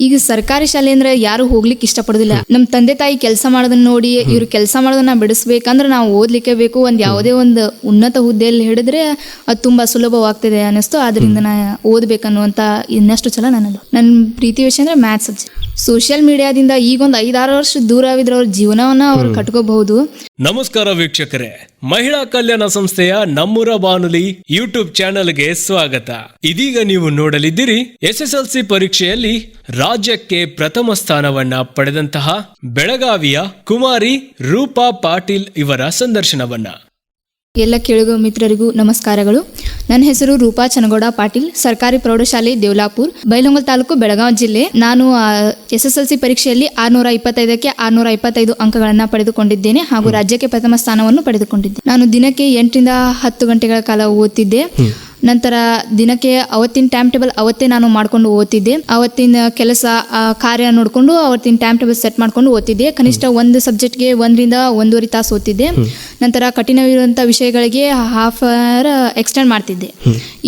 ಈಗ ಸರ್ಕಾರಿ ಶಾಲೆ ಅಂದ್ರೆ ಯಾರು ಹೋಗ್ಲಿಕ್ಕೆ ಇಷ್ಟಪಡೋದಿಲ್ಲ. ನಮ್ಮ ತಂದೆ ತಾಯಿ ಕೆಲಸ ಮಾಡೋದನ್ನ ನೋಡಿ ಇವ್ರು ಕೆಲಸ ಮಾಡೋದನ್ನ ಬಿಡಿಸ್ಬೇಕಂದ್ರೆ ನಾವು ಓದ್ಲಿಕ್ಕೆ ಬೇಕು. ಒಂದು ಯಾವುದೇ ಒಂದು ಉನ್ನತ ಹುದ್ದೆಯಲ್ಲಿ ಹಿಡಿದ್ರೆ ಅದು ತುಂಬಾ ಸುಲಭವಾಗ್ತಿದೆ ಅನ್ನಿಸ್ತು. ಆದ್ರಿಂದ ನಾ ಓದ್ಬೇಕನ್ನುವಂತ ಇನ್ನಷ್ಟು ಚಲ ನನ್ನದು. ನನ್ನ ಪ್ರೀತಿ ವಿಷಯ ಅಂದ್ರೆ ಮ್ಯಾಥ್ಸ್ ಸಬ್ಜೆಕ್ಟ್ ಸೋಷಿಯಲ್ ಮೀಡಿಯಾದಿಂದ ಈಗ ಒಂದು ಐದಾರು ವರ್ಷ ದೂರ ಆಗಿದ್ರೆ ಅವ್ರ ಜೀವನವನ್ನ ಅವ್ರು ಕಟ್ಕೋಬಹುದು. ನಮಸ್ಕಾರ ವೀಕ್ಷಕರೇ ಮಹಿಳಾ ಕಲ್ಯಾಣ ಸಂಸ್ಥೆಯ ನಮ್ಮೂರ ಬಾನುಲಿ ಯೂಟ್ಯೂಬ್ ಚಾನೆಲ್ಗೆ ಸ್ವಾಗತ. ಇದೀಗ ನೀವು ನೋಡಲಿದ್ದೀರಿ ಎಸ್ಎಸ್ಎಲ್ಸಿ ಪರೀಕ್ಷೆಯಲ್ಲಿ ರಾಜ್ಯಕ್ಕೆ ಪ್ರಥಮ ಸ್ಥಾನವನ್ನ ಪಡೆದಂತಹ ಬೆಳಗಾವಿಯ ಕುಮಾರಿ ರೂಪಾ ಪಾಟೀಲ್ ಇವರ ಸಂದರ್ಶನವನ್ನ. ಎಲ್ಲ ಕೇಳುಗ ಮಿತ್ರರಿಗೂ ನಮಸ್ಕಾರಗಳು. ನನ್ನ ಹೆಸರು ರೂಪಾ ಚನಗೌಡ ಪಾಟೀಲ್ ಸರ್ಕಾರಿ ಪ್ರೌಢಶಾಲೆ ದೇವಲಾಪುರ್ ಬೈಲಹೊಂಗಲ್ ತಾಲೂಕು ಬೆಳಗಾವಿ ಜಿಲ್ಲೆ. ನಾನು ಎಸ್ ಎಸ್ ಎಲ್ ಸಿ ಪರೀಕ್ಷೆಯಲ್ಲಿ ಆರ್ನೂರ ಇಪ್ಪತ್ತೈದಕ್ಕೆ ಆರ್ನೂರ ಇಪ್ಪತ್ತೈದು ಅಂಕಗಳನ್ನು ಪಡೆದುಕೊಂಡಿದ್ದೇನೆ ಹಾಗೂ ರಾಜ್ಯಕ್ಕೆ ಪ್ರಥಮ ಸ್ಥಾನವನ್ನು ಪಡೆದುಕೊಂಡಿದ್ದೆ. ನಾನು ದಿನಕ್ಕೆ ಎಂಟರಿಂದ ಹತ್ತು ಗಂಟೆಗಳ ಕಾಲ ಓದ್ತಿದ್ದೆ. ನಂತರ ದಿನಕ್ಕೆ ಅವತ್ತಿನ ಟೈಮ್ ಟೇಬಲ್ ಅವತ್ತೇ ನಾನು ಮಾಡ್ಕೊಂಡು ಓದ್ತಿದ್ದೆ. ಅವತ್ತಿನ ಕೆಲಸ ಕಾರ್ಯ ನೋಡಿಕೊಂಡು ಅವತ್ತಿನ ಟೈಮ್ ಟೇಬಲ್ ಸೆಟ್ ಮಾಡ್ಕೊಂಡು ಓದ್ತಿದ್ದೆ. ಕನಿಷ್ಠ ಒಂದು ಸಬ್ಜೆಕ್ಟ್ಗೆ ಒಂದರಿಂದ ಒಂದೂವರೆ ತಾಸು ಓದ್ತಿದ್ದೆ. ನಂತರ ಕಠಿಣವಿರುವಂಥ ವಿಷಯಗಳಿಗೆ ಹಾಫ್ ಅವರ್ ಎಕ್ಸ್ಟೆಂಡ್ ಮಾಡ್ತಿದ್ದೆ.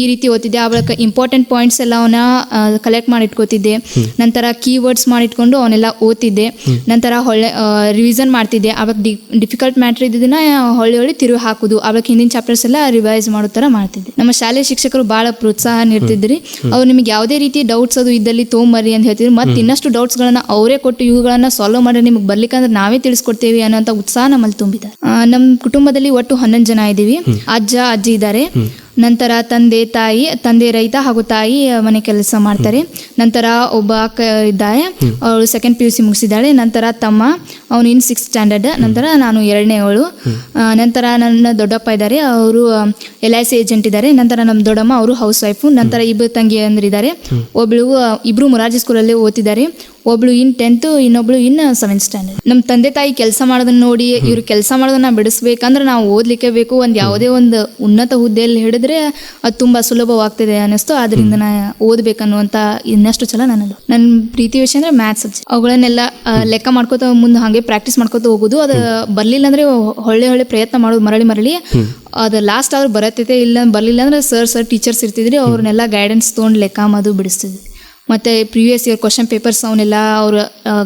ಈ ರೀತಿ ಓದ್ತಿದ್ದೆ. ಆ ಬಳಿಕ ಇಂಪಾರ್ಟೆಂಟ್ ಪಾಯಿಂಟ್ಸ್ ಎಲ್ಲ ಅವನ್ನ ಕಲೆಕ್ಟ್ ಮಾಡಿ ಇಟ್ಕೋತಿದ್ದೆ ನಂತರ ಕೀವರ್ಡ್ಸ್ ಮಾಡಿಟ್ಕೊಂಡು ಅವನ್ನೆಲ್ಲ ಓದ್ತಿದ್ದೆ. ನಂತರ ಹೊಳ್ಳೆ ರಿವಿಸನ್ ಮಾಡ್ತಿದ್ದೆ. ಅವಾಗ ಡಿ ಡಿಫಿಕಲ್ಟ್ ಮ್ಯಾಟ್ರ್ ಇದ್ದಿದ್ದನ್ನ ಹೊಳ್ಳಿ ಹೊಳ್ಳಿ ತಿರುಗಿ ಹಾಕುದು. ಅವಾಗ ಹಿಂದಿನ ಚಾಪ್ಟರ್ಸ್ ಎಲ್ಲ ರಿವೈಸ್ ಮಾಡೋ ಥರ ಮಾಡ್ತಿದ್ದೆ. ನಮ್ಮ ಶಾಲೆ ಶಿಕ್ಷಕರು ಬಹಳ ಪ್ರೋತ್ಸಾಹ ನೀಡ್ತಿದ್ರಿ ಅವ್ರು ನಿಮ್ಗೆ ಯಾವುದೇ ರೀತಿ ಡೌಟ್ಸ್ ಅದು ಇದ್ದಲ್ಲಿ ತೊಗೊಂಬರ್ರಿ ಅಂತ ಹೇಳ್ತಿದ್ರು. ಮತ್ತೆ ಇನ್ನಷ್ಟು ಡೌಟ್ಸ್ ಗಳನ್ನ ಅವರೇ ಕೊಟ್ಟು ಇವುಗಳನ್ನ ಸಾಲ್ವ್ ಮಾಡಿ ನಿಮ್ಗೆ ಬರ್ಲಿಕ್ಕಂದ್ರೆ ನಾವೇ ತಿಳಿಸ್ಕೊಡ್ತೇವೆ ಅನ್ನೋಂಥ ಉತ್ಸಾಹ ನಮ್ಮಲ್ಲಿ ತುಂಬಿದ್ದಾರೆ ನಮ್ಮ ಕುಟುಂಬದಲ್ಲಿ ಒಟ್ಟು ಹನ್ನೊಂದು ಜನ ಇದ್ದೀವಿ. ಅಜ್ಜ ಅಜ್ಜಿ ಇದ್ದಾರೆ. ನಂತರ ತಂದೆ ತಾಯಿ, ತಂದೆ ರೈತ ಹಾಗೂ ತಾಯಿ ಮನೆ ಕೆಲಸ ಮಾಡ್ತಾರೆ. ನಂತರ ಒಬ್ಬ ಅಕ್ಕ ಇದ್ದಾಳೆ, ಅವಳು ಸೆಕೆಂಡ್ ಪಿ ಯು ಸಿ ಮುಗಿಸಿದ್ದಾಳೆ. ನಂತರ ತಮ್ಮ, ಅವನು ಇನ್ ಸಿಕ್ಸ್ ಸ್ಟ್ಯಾಂಡರ್ಡ್ ನಂತರ ನಾನು ಎರಡನೇ ಅವಳು. ನಂತರ ನನ್ನ ದೊಡ್ಡಪ್ಪ ಇದ್ದಾರೆ. ಅವರು ಎಲ್ ಐ ಸಿ ಏಜೆಂಟ್ ಇದ್ದಾರೆ. ನಂತರ ನಮ್ಮ ದೊಡ್ಡಮ್ಮ, ಅವರು ಹೌಸ್ ವೈಫು ನಂತರ ಇಬ್ಬರು ತಂಗಿ ಅಂದ್ರಿದ್ದಾರೆ ಇಬ್ಬರು ಇಬ್ರು ಮೊರಾರ್ಜಿ ಸ್ಕೂಲಲ್ಲಿ ಓದ್ತಿದ್ದಾರೆ. ಒಬ್ಳು ಇನ್ ಟೆಂತ್ ಇನ್ನೊಬ್ಳು ಇನ್ ಸೆವೆಂತ್ ಸ್ಟ್ಯಾಂಡರ್ಡ್ ನಮ್ಮ ತಂದೆ ತಾಯಿ ಕೆಲಸ ಮಾಡೋದನ್ನ ನೋಡಿ ಇವ್ರು ಕೆಲಸ ಮಾಡೋದನ್ನ ಬಿಡಿಸ್ಬೇಕಂದ್ರೆ ನಾವು ಓದ್ಲಿಕ್ಕೆ ಬೇಕು. ಒಂದು ಯಾವುದೇ ಒಂದು ಉನ್ನತ ಹುದ್ದೆಯಲ್ಲಿ ಹಿಡಿದ್ರೆ ಅದು ತುಂಬ ಸುಲಭವಾಗ್ತಿದೆ ಅನ್ನಿಸ್ತು. ಅದರಿಂದ ನಾ ಓದ್ಬೇಕನ್ನುವಂತ ಇನ್ನಷ್ಟು ಚಲ ನನ್ನದು. ನನ್ನ ಪ್ರೀತಿ ವಿಷಯ ಅಂದ್ರೆ ಮ್ಯಾಥ್ಸ್ ಸಬ್ಜೆಕ್ಟ್ ಅವುಗಳನ್ನೆಲ್ಲ ಲೆಕ್ಕ ಮಾಡ್ಕೋತ ಮುಂದೆ ಹಾಗೆ ಪ್ರಾಕ್ಟೀಸ್ ಮಾಡ್ಕೋತ ಹೋಗೋದು. ಅದು ಬರಲಿಲ್ಲ ಅಂದ್ರೆ ಹೊಳ್ಳೆ ಹೊಳ್ಳೆ ಪ್ರಯತ್ನ ಮಾಡೋದು ಮರಳಿ ಮರಳಿ. ಅದು ಲಾಸ್ಟ್ ಆದ್ರೂ ಬರತ್ತೈತೆ ಇಲ್ಲ ಬರಲಿಲ್ಲ ಅಂದ್ರೆ ಸರ್ ಸರ್ ಟೀಚರ್ಸ್ ಇರ್ತಿದ್ರಿ ಅವ್ರನ್ನೆಲ್ಲ ಗೈಡೆನ್ಸ್ ತೊಗೊಂಡು ಲೆಕ್ಕ ಮಾದು ಬಿಡಿಸ್ತಿದ್ವಿ. ಮತ್ತೆ ಪ್ರಿವಿಯಸ್ ಇಯರ್ ಕ್ವಶನ್ ಪೇಪರ್ಸ್ ಅವನ್ನೆಲ್ಲ ಅವ್ರು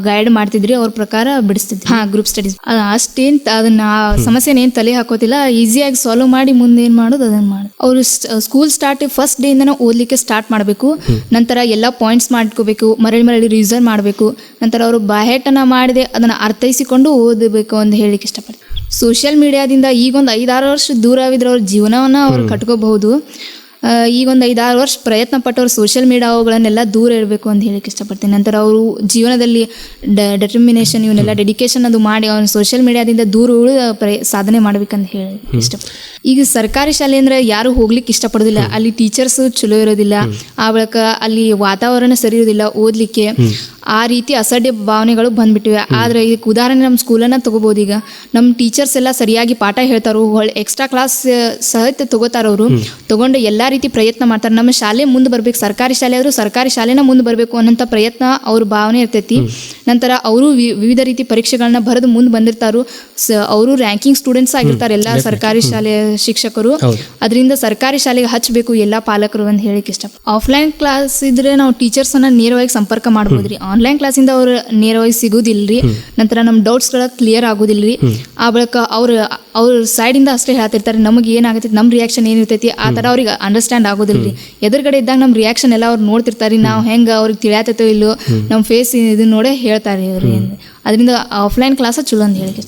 ಗೈಡ್ ಮಾಡ್ತಿದ್ರಿ ಅವ್ರ ಪ್ರಕಾರ ಬಿಡಿಸ್ತಿದ್ವಿ ಹಾ ಗ್ರೂಪ್ ಸ್ಟಡೀಸ್ ಅಷ್ಟೇನ್ ಅದನ್ನ ಆ ಸಮಸ್ಯೆನ ಏನ್ ತಲೆ ಹಾಕೋತಿಲ್ಲ ಈಸಿಯಾಗಿ ಸಾಲ್ವ್ ಮಾಡಿ ಮುಂದೆ ಏನ್ ಮಾಡೋದು ಅದನ್ನ ಮಾಡೋದು ಅವರು ಸ್ಕೂಲ್ ಸ್ಟಾರ್ಟ್ ಫಸ್ಟ್ ಡೇ ಇಂದನೇ ಓದ್ಲಿಕ್ಕೆ ಸ್ಟಾರ್ಟ್ ಮಾಡಬೇಕು. ನಂತರ ಎಲ್ಲ ಪಾಯಿಂಟ್ಸ್ ಮಾಡ್ಕೋಬೇಕು ಮರಳಿ ಮರಳಿ ರಿವಿಸನ್ ಮಾಡಬೇಕು. ನಂತರ ಅವರು ಬಾಹೇಟನ ಮಾಡಿದೆ ಅದನ್ನ ಅರ್ಥೈಸಿಕೊಂಡು ಓದಬೇಕು ಅಂತ ಹೇಳಿಕ್ಕೆ ಇಷ್ಟಪಡ್ತೀನಿ. ಸೋಷಿಯಲ್ ಮೀಡಿಯಾದಿಂದ ಈಗೊಂದು ಐದಾರು ವರ್ಷ ದೂರವಿದ್ರೆ ಅವ್ರ ಜೀವನವನ್ನ ಅವ್ರು ಕಟ್ಕೋಬಹುದು. ಈಗ ಒಂದು ಐದಾರು ವರ್ಷ ಪ್ರಯತ್ನ ಪಟ್ಟವ್ರು ಸೋಷಿಯಲ್ ಮೀಡಿಯಾಗಳನ್ನೆಲ್ಲ ದೂರ ಇರಬೇಕು ಅಂತ ಹೇಳಕ್ಕೆ ಇಷ್ಟಪಡ್ತೀನಿ. ನಂತರ ಅವರು ಜೀವನದಲ್ಲಿ ಡೆಟರ್ಮಿನೇಷನ್ ಇವನ್ನೆಲ್ಲ ಡೆಡಿಕೇಶನ್ ಅದು ಮಾಡಿ ಅವ್ನು ಸೋಷಿಯಲ್ ಮೀಡಿಯಾದಿಂದ ದೂರ ಉಳಿದ ಪ್ರಯ ಸಾಧನೆ ಮಾಡ್ಬೇಕಂತ ಹೇಳಿ ಇಷ್ಟ ಈಗ ಸರ್ಕಾರಿ ಶಾಲೆ ಅಂದ್ರೆ ಯಾರು ಹೋಗ್ಲಿಕ್ಕೆ ಇಷ್ಟಪಡೋದಿಲ್ಲ. ಅಲ್ಲಿ ಟೀಚರ್ಸ್ ಚಲೋ ಇರೋದಿಲ್ಲ. ಆ ಬಳಿಕ ಅಲ್ಲಿ ವಾತಾವರಣ ಸರಿ ಇರೋದಿಲ್ಲ. ಓದ್ಲಿಕ್ಕೆ ಆ ರೀತಿ ಅಸಡ್ಡೆ ಭಾವನೆಗಳು ಬಂದ್ಬಿಟ್ಟಿವೆ. ಆದರೆ ಇದಕ್ಕೆ ಉದಾಹರಣೆ ನಮ್ಮ ಸ್ಕೂಲನ್ನ ತಗೋಬೋದು ಈಗ. ನಮ್ಮ ಟೀಚರ್ಸ್ ಎಲ್ಲ ಸರಿಯಾಗಿ ಪಾಠ ಹೇಳ್ತಾರೋ ಹೊಳ್ ಎಕ್ಸ್ಟ್ರಾ ಕ್ಲಾಸ್ ಸಹಿತ ತಗೋತಾರ ಅವರು ತಗೊಂಡು ಎಲ್ಲಾ ರೀತಿ ಪ್ರಯತ್ನ ಮಾಡ್ತಾರೆ. ನಮ್ಮ ಶಾಲೆ ಮುಂದೆ ಬರಬೇಕು ಸರ್ಕಾರಿ ಶಾಲೆ ಆದರೂ ಸರ್ಕಾರಿ ಶಾಲೆನ ಮುಂದೆ ಬರಬೇಕು ಅನ್ನೋಂಥ ಪ್ರಯತ್ನ ಅವ್ರ ಭಾವನೆ ಇರ್ತೈತಿ. ನಂತರ ಅವರು ವಿವಿಧ ರೀತಿ ಪರೀಕ್ಷೆಗಳನ್ನ ಬರೆದು ಮುಂದೆ ಬಂದಿರ್ತಾರು. ಅವರು ರ್ಯಾಂಕಿಂಗ್ ಸ್ಟೂಡೆಂಟ್ಸ್ ಆಗಿರ್ತಾರೆ ಎಲ್ಲ ಸರ್ಕಾರಿ ಶಾಲೆಯ ಶಿಕ್ಷಕರು. ಅದರಿಂದ ಸರ್ಕಾರಿ ಶಾಲೆಗೆ ಹಚ್ಚಬೇಕು ಎಲ್ಲಾ ಪಾಲಕರು ಅಂತ ಹೇಳಿಕ್ಕೆ ಇಷ್ಟ ಆಫ್ಲೈನ್ ಕ್ಲಾಸ್ ಇದ್ರೆ ನಾವು ಟೀಚರ್ಸ್ ಅನ್ನ ನೇರವಾಗಿ ಸಂಪರ್ಕ ಮಾಡ್ಬೋದ್ರಿ. ಆನ್ಲೈನ್ ಕ್ಲಾಸಿಂದ ಅವ್ರು ನೇರವಾಗಿ ಸಿಗುದಿಲ್ರಿ. ನಂತರ ನಮ್ಮ ಡೌಟ್ಸ್ ಕ್ಲಿಯರ್ ಕ್ಲಿಯರ್ ರೀ ಆ ಬಳಿಕ ಅವ್ರ ಅವ್ರ ಸೈಡ್ ಇಂದ ಅಷ್ಟೇ ಹೇಳ್ತಿರ್ತಾರೆ ನಮಗೆ ಏನಾಗುತ್ತೆ ನಮ್ಮ ರಿಯಾಕ್ಷನ್ ಏನಿರ್ತೈತಿ ಆ ಥರ ಅವ್ರಿಗೆ ಅಂಡರ್ಸ್ಟ್ಯಾಂಡ್ ಆಗೋದಿಲ್ರಿ. ಎದುರುಗಡೆ ಇದ್ದಾಗ ನಮ್ಮ ರಿಯಾಕ್ಷನ್ ಎಲ್ಲ ಅವ್ರು ನೋಡ್ತಿರ್ತಾರೆ ನಾವು ಹೆಂಗೆ ಅವ್ರಿಗೆ ತಿಳಿಯತೈತೋ ಇಲ್ಲೋ ನಮ್ಮ ಫೇಸ್ ಇದನ್ನ ನೋಡೇ ಹೇಳ್ತಾರೆ ಅವ್ರಿ ಅದರಿಂದ ಆಫ್ಲೈನ್ ಕ್ಲಾಸ್ ಚಲೋ ಅಂತ ಹೇಳಿ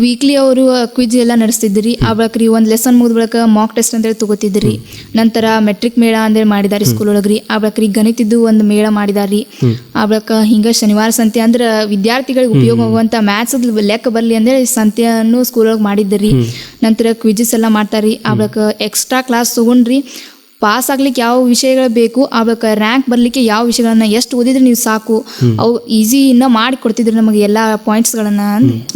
ವೀಕ್ಲಿ ಅವರು ಕ್ವಿಜ್ ಎಲ್ಲ ನಡೆಸ್ತಿದ್ರಿ ಆ ಬಳಿಕ ರೀ ಒಂದು ಲೆಸನ್ ಮುಗಿದ ಬಳಿಕ ಮಾಕ್ ಟೆಸ್ಟ್ ಅಂತೇಳಿ ತಗೋತಿದ್ರಿ ನಂತರ ಮೆಟ್ರಿಕ್ ಮೇಳ ಅಂತೇಳಿ ಮಾಡಿದಾರಿ ಸ್ಕೂಲ್ ಒಳಗ್ರಿ ಆ ಬಳಿಕ ರೀ ಗಣಿತದ್ದು ಒಂದು ಮೇಳ ಮಾಡಿದಾರಿ. ಆ ಬಳಿಕ ಹಿಂಗ ಶನಿವಾರ ಸಂತೆ ಅಂದ್ರೆ ವಿದ್ಯಾರ್ಥಿಗಳಿಗೆ ಉಪಯೋಗ ಆಗುವಂತ ಮ್ಯಾಥ್ಸ್ ಲೆಕ್ಕ ಬರಲಿ ಅಂತೇಳಿ ಸಂತೆಯನ್ನು ಸ್ಕೂಲ್ ಒಳಗೆ ಮಾಡಿದ್ದರಿ. ನಂತರ ಕ್ವಿಜಸ್ ಎಲ್ಲ ಮಾಡ್ತಾರ್ರಿ. ಆ ಎಕ್ಸ್ಟ್ರಾ ಕ್ಲಾಸ್ ತಗೊಂಡ್ರಿ. ಪಾಸ್ ಆಗ್ಲಿಕ್ಕೆ ಯಾವ ವಿಷಯಗಳು ಬೇಕು ಆ ರ್ಯಾಂಕ್ ಬರ್ಲಿಕ್ಕೆ ಯಾವ ವಿಷಯಗಳನ್ನ ಎಷ್ಟು ಓದಿದ್ರೆ ನೀವು ಸಾಕು. ಅವು ಈಸಿ ಇನ್ನ ಮಾಡಿ ಕೊಡ್ತಿದ್ರು ನಮಗೆ ಎಲ್ಲಾ ಪಾಯಿಂಟ್ಸ್ ಗಳನ್ನ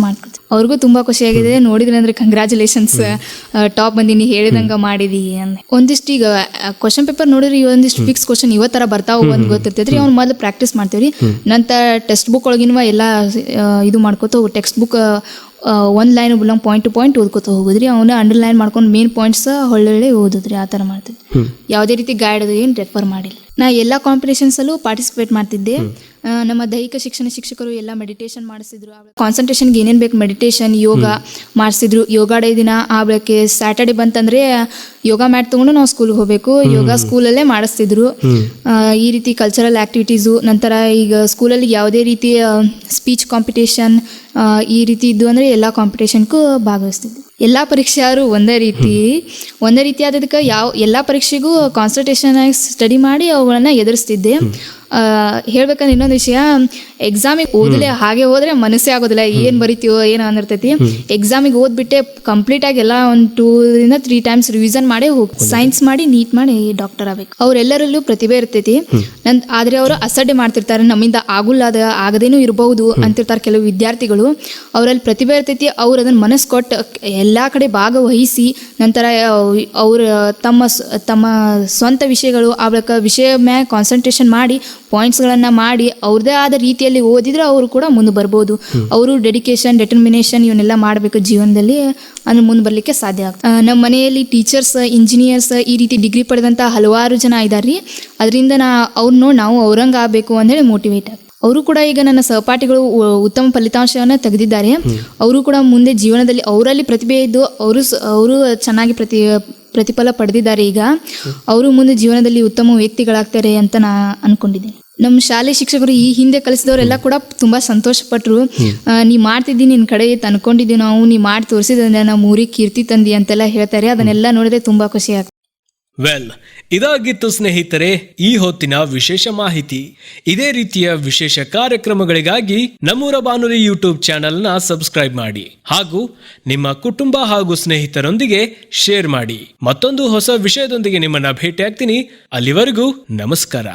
ಮಾಡ್ಕೊಡ್ತೀವಿ ಅವ್ರಿಗೂ ತುಂಬಾ ಖುಷಿಯಾಗಿದೆ ನೋಡಿದ್ರೆ ಅಂದ್ರೆ ಕಂಗ್ರಾಚುಲೇಷನ್ಸ್ ಟಾಪ್ ಬಂದಿನಿ ಹೇಳಿದಂಗ ಮಾಡಿದಿ ಒಂದಿಷ್ಟು ಈಗ ಕ್ವಶನ್ ಪೇಪರ್ ನೋಡಿದ್ರೆ ಒಂದಿಷ್ಟು ಫಿಕ್ಸ್ ಕ್ವಶನ್ ಇವತ್ತರ ಬರ್ತಾವ ಬಂದ್ ಗೊತ್ತಿರ್ತೈತ್ರಿ. ಅವ್ನು ಮೊದಲು ಪ್ರಾಕ್ಟೀಸ್ ಮಾಡ್ತೇವ್ರಿ. ನಂತರ ಟೆಕ್ಸ್ಟ್ ಬುಕ್ ಒಳಗಿನವ ಎಲ್ಲ ಇದು ಮಾಡ್ಕೋತ. ಟೆಕ್ಸ್ಟ್ ಬುಕ್ ಒಂದು ಲೈನ್ ಬಿಲ್ಲಂಗೆ ಪಾಯಿಂಟ್ ಟು ಪಾಯಿಂಟ್ ಓದ್ಕೋತ ಹೋಗೋದ್ರಿ. ಅವನ್ನ ಅಂಡರ್ಲೈನ್ ಮಾಡ್ಕೊಂಡು ಮೇನ್ ಪಾಯಿಂಟ್ಸ್ ಹೊಳ್ಳೊಳ್ಳೆ ಓದೋದ್ರಿ, ಆ ಥರ ಮಾಡ್ತಿದ್ವಿ. ಯಾವುದೇ ರೀತಿ ಗೈಡ್ ಅದು ಏನು ರೆಫರ್ ಮಾಡಿಲ್ಲ. ನಾ ಎಲ್ಲ ಕಾಂಪಿಟೇಷನ್ಸಲ್ಲೂ ಪಾರ್ಟಿಸಿಪೇಟ್ ಮಾಡ್ತಿದ್ದೆ. ನಮ್ಮ ದೈಹಿಕ ಶಿಕ್ಷಣ ಶಿಕ್ಷಕರು ಎಲ್ಲ ಮೆಡಿಟೇಷನ್ ಮಾಡಿಸಿದ್ರು. ಕಾನ್ಸಂಟ್ರೇಷನ್ಗೆ ಏನೇನು ಬೇಕು ಮೆಡಿಟೇಷನ್ ಯೋಗ ಮಾಡಿಸಿದ್ರು. ಯೋಗ ಡೇ ದಿನ ಆ ಬೆಳಗ್ಗೆ ಸ್ಯಾಟರ್ಡೆ ಬಂತಂದ್ರೆ ಯೋಗ ಮ್ಯಾಟ್ ತಗೊಂಡು ನಾವು ಸ್ಕೂಲ್ಗೆ ಹೋಗಬೇಕು. ಯೋಗ ಸ್ಕೂಲಲ್ಲೇ ಮಾಡಿಸ್ತಿದ್ರು. ಈ ರೀತಿ ಕಲ್ಚರಲ್ ಆಕ್ಟಿವಿಟೀಸು ನಂತರ ಈಗ ಸ್ಕೂಲಲ್ಲಿ ಯಾವುದೇ ರೀತಿಯ ಸ್ಪೀಚ್ ಕಾಂಪಿಟೇಷನ್ ಈ ರೀತಿ ಇದ್ದು ಅಂದರೆ ಎಲ್ಲ ಕಾಂಪಿಟೇಷನ್ಗೂ ಭಾಗವಹಿಸ್ತಿದ್ದೆ. ಎಲ್ಲ ಪರೀಕ್ಷೆಯಾರು ಒಂದೇ ರೀತಿ ಒಂದೇ ರೀತಿ ಆದದಕ್ಕೆ ಯಾವ ಎಲ್ಲ ಪರೀಕ್ಷೆಗೂ ಕಾನ್ಸಂಟ್ರೇಷನ್ ಆಗಿ ಸ್ಟಡಿ ಮಾಡಿ ಅವುಗಳನ್ನ ಎದುರಿಸ್ತಿದ್ದೆ. ಹೇಳ್ಬೇಕಂದ್ರೆ ಇನ್ನೊಂದು ವಿಷಯ ಎಕ್ಸಾಮಿಗೆ ಓದಲೇ ಹಾಗೆ ಹೋದ್ರೆ ಮನಸ್ಸೇ ಆಗೋದಿಲ್ಲ ಏನು ಬರಿತೀವೋ ಏನೋ ಅಂದಿರ್ತೈತಿ. ಎಕ್ಸಾಮಿಗೆ ಓದ್ಬಿಟ್ಟೆ ಕಂಪ್ಲೀಟ್ ಆಗಿ ಎಲ್ಲ ಒಂದು ಟೂರಿಂದ ತ್ರೀ ಟೈಮ್ಸ್ ರಿವಿಸನ್ ಮಾಡಿ ಹೋಗಿ ಸೈನ್ಸ್ ಮಾಡಿ ನೀಟ್ ಮಾಡಿ ಡಾಕ್ಟರ್ ಆಗ್ಬೇಕು. ಅವರೆಲ್ಲರಲ್ಲೂ ಪ್ರತಿಭೆ ಇರ್ತೈತಿ. ನನ್ ಆದ್ರೆ ಅವರು ಅಸಡ್ಡೆ ಮಾಡ್ತಿರ್ತಾರೆ ನಮ್ಮಿಂದ ಆಗುಲ್ಲದ ಅದ ಆಗದೇನೂ ಇರಬಹುದು ಅಂತಿರ್ತಾರೆ ಕೆಲವು ವಿದ್ಯಾರ್ಥಿಗಳು. ಅವರಲ್ಲಿ ಪ್ರತಿಭೆ ಇರ್ತೈತಿ ಅವ್ರು ಅದನ್ನ ಮನಸ್ಸು ಕೊಟ್ಟು ಎಲ್ಲ ಕಡೆ ಭಾಗವಹಿಸಿ ನಂತರ ಅವ್ರ ತಮ್ಮ ತಮ್ಮ ಸ್ವಂತ ವಿಷಯಗಳು ಆ ಬಳಿಕ ವಿಷಯ ಮ್ಯಾಗ ಕಾನ್ಸಂಟ್ರೇಷನ್ ಮಾಡಿ ಪಾಯಿಂಟ್ಸ್ಗಳನ್ನು ಮಾಡಿ ಅವ್ರದ್ದೇ ಆದ ರೀತಿಯಲ್ಲಿ ಓದಿದ್ರೆ ಅವರು ಕೂಡ ಮುಂದೆ ಬರ್ಬೋದು. ಅವರು ಡೆಡಿಕೇಶನ್ ಡೆಟರ್ಮಿನೇಷನ್ ಇವನ್ನೆಲ್ಲ ಮಾಡಬೇಕು ಜೀವನದಲ್ಲಿ ಅಂದ್ರೆ ಮುಂದೆ ಬರಲಿಕ್ಕೆ ಸಾಧ್ಯ ಆಗ್ತದೆ. ನಮ್ಮ ಮನೆಯಲ್ಲಿ ಟೀಚರ್ಸ್ ಇಂಜಿನಿಯರ್ಸ್ ಈ ರೀತಿ ಡಿಗ್ರಿ ಪಡೆದಂಥ ಹಲವಾರು ಜನ ಇದ್ದಾರೆ ರೀ ಅದರಿಂದ ನಾ ಅವ್ರನ್ನ ನೋಡಿ ನಾವು ಅವ್ರಂಗೆ ಆಗಬೇಕು ಅಂದೇಳಿ ಮೋಟಿವೇಟ್ ಆಗ ಅವರು ಕೂಡ ಈಗ ನನ್ನ ಸಹಪಾಠಿಗಳು ಉತ್ತಮ ಫಲಿತಾಂಶವನ್ನು ತೆಗೆದಿದ್ದಾರೆ. ಅವರು ಕೂಡ ಮುಂದೆ ಜೀವನದಲ್ಲಿ ಅವರಲ್ಲಿ ಪ್ರತಿಭೆ ಇದ್ದು ಅವರು ಅವರು ಚೆನ್ನಾಗಿ ಪ್ರತಿ, ಪ್ರತಿಫಲ ಪಡೆದಿದ್ದಾರೆ ಈಗ. ಅವರು ಮುಂದೆ ಜೀವನದಲ್ಲಿ ಉತ್ತಮ ವ್ಯಕ್ತಿಗಳಾಗ್ತಾರೆ ಅಂತ ನಾ ಅನ್ಕೊಂಡಿದ್ದೀನಿ. ನಮ್ಮ ಶಾಲೆ ಶಿಕ್ಷಕರು ಈ ಹಿಂದೆ ಕಲಿಸಿದವರೆಲ್ಲ ಕೂಡ ತುಂಬಾ ಸಂತೋಷ ಪಟ್ರು ನೀ ಮಾಡ್ತಿದ್ದೀನಿ ನಿನ್ನ ಕಡೆ ತನ್ಕೊಂಡಿದ್ದೀನಿ ನಾವು, ನೀ ಮಾಡಿ ತೋರಿಸಿದ್ರೆ ನಮ್ಮ ಊರಿಗೆ ಕೀರ್ತಿ ತಂದಿ ಅಂತೆಲ್ಲ ಹೇಳ್ತಾರೆ. ಅದನ್ನೆಲ್ಲ ನೋಡಿದ್ರೆ ತುಂಬಾ ಖುಷಿ ಆಗ್ತದೆ. ವೆಲ್ ಇದಾಗಿತ್ತು ಸ್ನೇಹಿತರೆ, ಈ ಹೊತ್ತಿನ ವಿಶೇಷ ಮಾಹಿತಿ. ಇದೇ ರೀತಿಯ ವಿಶೇಷ ಕಾರ್ಯಕ್ರಮಗಳಿಗಾಗಿ ನಮ್ಮೂರ ಬಾನುಲಿ ಯೂಟ್ಯೂಬ್ ಚಾನೆಲ್ನ ಸಬ್ಸ್ಕ್ರೈಬ್ ಮಾಡಿ. ಹಾಗೂ ನಿಮ್ಮ ಕುಟುಂಬ ಹಾಗೂ ಸ್ನೇಹಿತರೊಂದಿಗೆ ಶೇರ್ ಮಾಡಿ. ಮತ್ತೊಂದು ಹೊಸ ವಿಷಯದೊಂದಿಗೆ ನಿಮ್ಮನ್ನ ಭೇಟಿಯಾಗ್ತೀನಿ. ಅಲ್ಲಿವರೆಗೂ ನಮಸ್ಕಾರ.